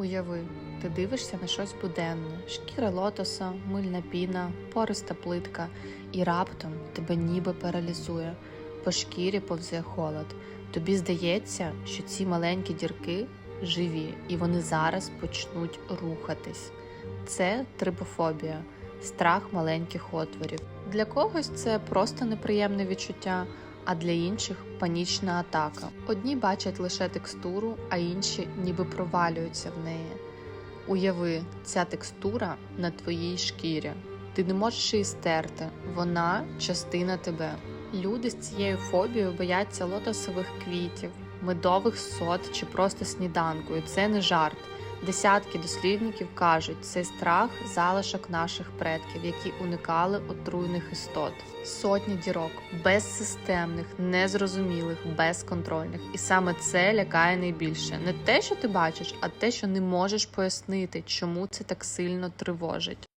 Уяви, ти дивишся на щось буденне, шкіра лотоса, мильна піна, пориста плитка, і раптом тебе ніби паралізує, по шкірі повзе холод. Тобі здається, що ці маленькі дірки живі, і вони зараз почнуть рухатись. Це трибофобія, страх маленьких отворів. Для когось це просто неприємне відчуття, а для інших панічна атака. Одні бачать лише текстуру, а інші ніби провалюються в неї. Уяви, ця текстура на твоїй шкірі. Ти не можеш її стерти, вона частина тебе. Люди з цією фобією бояться лотосових квітів, медових сот чи просто сніданку. І це не жарт. Десятки дослідників кажуть, цей страх залишок наших предків, які уникали отруйних істот. Сотні дірок, безсистемних, незрозумілих, безконтрольних. І саме це лякає найбільше. Не те, що ти бачиш, а те, що не можеш пояснити, чому це так сильно тривожить.